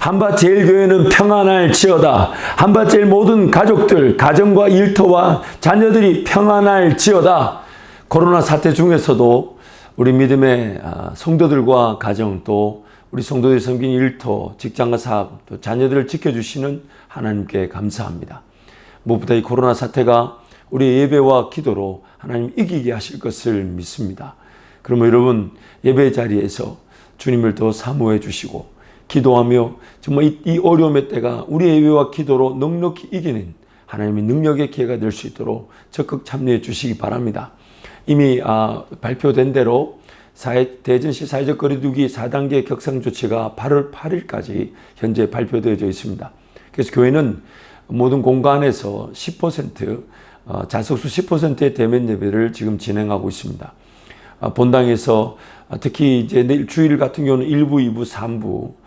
한밭제일교회는 평안할지어다. 한밭제일 모든 가족들, 가정과 일터와 자녀들이 평안할지어다. 코로나 사태 중에서도 우리 믿음의 아, 성도들과 가정 또 우리 성도들이 섬긴 일터, 직장과 사업, 또 자녀들을 지켜주시는 하나님께 감사합니다. 무엇보다 이 코로나 사태가 우리 예배와 기도로 하나님 이기게 하실 것을 믿습니다. 그러면 여러분 예배 자리에서 주님을 더 사모해 주시고 기도하며 정말 이, 이 어려움의 때가 우리 예배와 기도로 넉넉히 이기는 하나님의 능력의 기회가 될 수 있도록 적극 참여해 주시기 바랍니다. 이미 아, 발표된 대로 사회, 대전시 사회적 거리두기 4단계 격상 조치가 8월 8일까지 현재 발표되어져 있습니다. 그래서 교회는 모든 공간에서 10% 어, 자석수 10%의 대면 예배를 지금 진행하고 있습니다. 아, 본당에서 아, 특히 이제 내일 주일 같은 경우는 1부, 2부, 3부 어,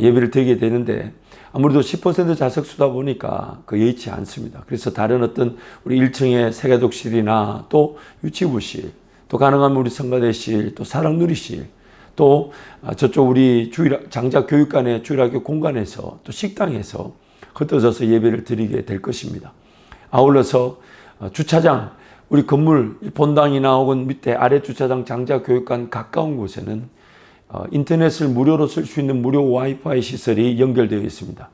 예배를 드리게 되는데 아무래도 10% 자석수다 보니까 그 여의치 않습니다. 그래서 다른 어떤 우리 1층의 세가독실이나 또 유치부실, 또 가능하면 우리 성가대실, 또 사랑누리실, 또 아, 저쪽 우리 주일 장자 교육관의 주일학교 공간에서 또 식당에서 흩어져서 예배를 드리게 될 것입니다. 아울러서 어, 주차장 우리 건물 본당이나 혹은 밑에 아래 주차장 장자 교육관 가까운 곳에는 어, 인터넷을 무료로 쓸 수 있는 무료 와이파이 시설이 연결되어 있습니다.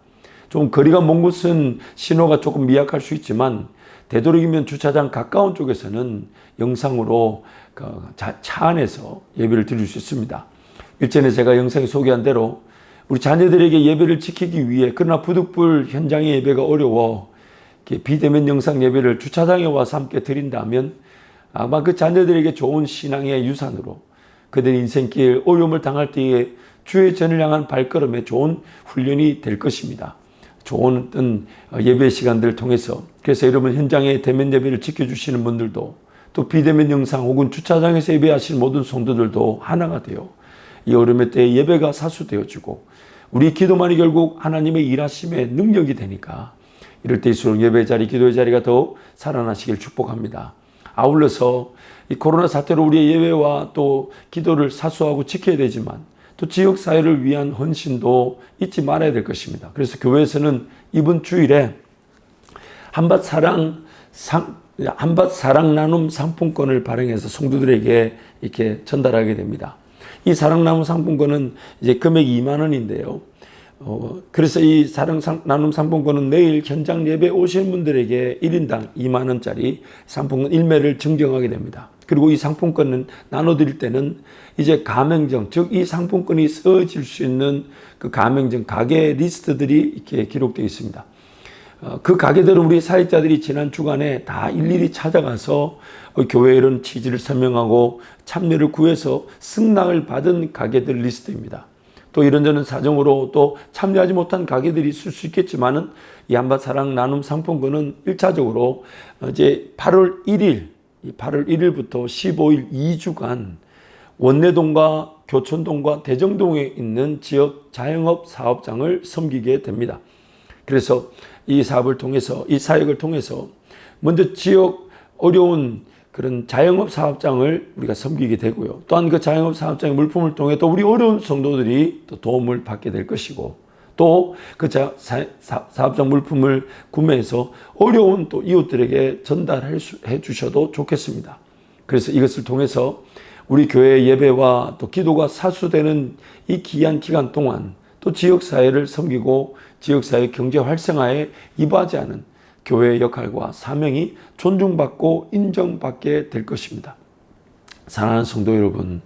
좀 거리가 먼 곳은 신호가 조금 미약할 수 있지만 되도록이면 주차장 가까운 쪽에서는 영상으로 그차 안에서 예배를 드릴 수 있습니다. 일전에 제가 영상에 소개한 대로 우리 자녀들에게 예배를 지키기 위해 그러나 부득불 현장의 예배가 어려워 비대면 영상 예배를 주차장에 와서 함께 드린다면 아마 그 자녀들에게 좋은 신앙의 유산으로 그들의 인생길 어려움을 당할 때에 주의 전을 향한 발걸음에 좋은 훈련이 될 것입니다. 좋은 예배 시간들을 통해서 그래서 여러분 현장에 대면 예배를 지켜주시는 분들도 또 비대면 영상 혹은 주차장에서 예배하시는 모든 성도들도 하나가 되어 이 어려움의 때에 예배가 사수되어지고 우리 기도만이 결국 하나님의 일하심의 능력이 되니까 이럴 때일수록 예배 자리, 기도의 자리가 더 살아나시길 축복합니다. 아울러서 이 코로나 사태로 우리의 예배와 또 기도를 사수하고 지켜야 되지만 또 지역 사회를 위한 헌신도 잊지 말아야 될 것입니다. 그래서 교회에서는 이번 주일에 한밭 사랑 상 한밭 사랑 나눔 상품권을 발행해서 성도들에게 이렇게 전달하게 됩니다. 이 사랑 나눔 상품권은 이제 금액이 2만 원인데요. 어, 그래서 이 사랑 나눔 상품권은 내일 현장 예배 오신 분들에게 1인당 2만 원짜리 상품권 1매를 증정하게 됩니다. 그리고 이 상품권은 나눠드릴 때는 이제 가맹점, 즉 이 상품권이 써질 수 있는 그 가맹점 가게 리스트들이 이렇게 기록되어 있습니다. 어, 그 가게들은 우리 사회자들이 지난 주간에 다 일일이 찾아가서 교회 이런 취지를 설명하고 참여를 구해서 승낙을 받은 가게들 리스트입니다. 또 이런저런 사정으로 또 참여하지 못한 가게들이 있을 수 있겠지만은 이 한밭 사랑 나눔 상품권은 1차적으로 이제 8월 1일, 8월 1일부터 15일 2주간 원내동과 교촌동과 대정동에 있는 지역 자영업 사업장을 섬기게 됩니다. 그래서 이 사업을 통해서 이 사역을 통해서 먼저 지역 어려운 그런 자영업 사업장을 우리가 섬기게 되고요. 또한 그 자영업 사업장의 물품을 통해 또 우리 어려운 성도들이 또 도움을 받게 될 것이고 또 그 사업장 물품을 구매해서 어려운 또 이웃들에게 전달해 주셔도 좋겠습니다. 그래서 이것을 통해서 우리 교회 예배와 또 기도가 사수되는 이 귀한 기간 동안 또 지역사회를 섬기고 지역사회 경제 활성화에 이바지하는 교회의 역할과 사명이 존중받고 인정받게 될 것입니다. 사랑하는 성도 여러분,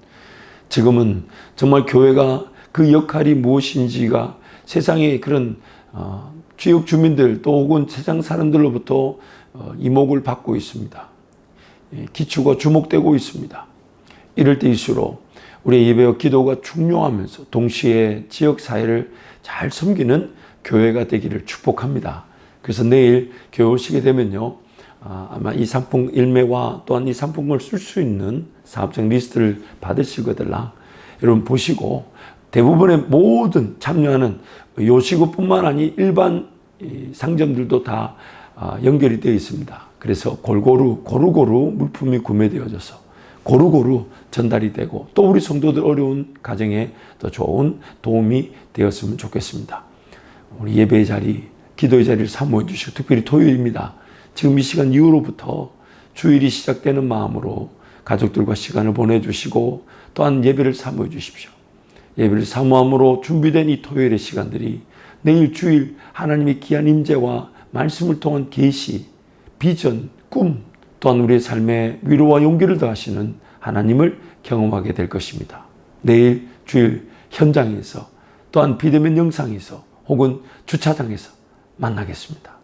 지금은 정말 교회가 그 역할이 무엇인지가 세상의 그런 어, 지역 주민들 또 혹은 세상 사람들로부터 어, 이목을 받고 있습니다. 예, 기초가 주목되고 있습니다. 이럴 때일수록 우리의 예배와 기도가 중요하면서 동시에 지역 사회를 잘 섬기는 교회가 되기를 축복합니다. 그래서 내일 오시게 되면요. 아, 아마 이 상품 일매와 또한 이 상품을 쓸 수 있는 사업장 리스트를 받으실 거들라 여러분 보시고 대부분의 모든 참여하는 요식업뿐만 아니 일반 상점들도 다 아, 연결이 되어 있습니다. 그래서 골고루 고루고루 물품이 구매되어져서 고루고루 전달이 되고 또 우리 성도들 어려운 가정에 더 좋은 도움이 되었으면 좋겠습니다. 우리 예배의 자리, 기도의 자리를 사모해 주시고 특별히 토요일입니다. 지금 이 시간 이후로부터 주일이 시작되는 마음으로 가족들과 시간을 보내주시고 또한 예배를 사모해 주십시오. 예배를 사모함으로 준비된 이 토요일의 시간들이 내일 주일 하나님의 귀한 임재와 말씀을 통한 계시, 비전, 꿈 또한 우리의 삶에 위로와 용기를 더하시는 하나님을 경험하게 될 것입니다. 내일 주일 현장에서 또한 비대면 영상에서 혹은 주차장에서 만나겠습니다.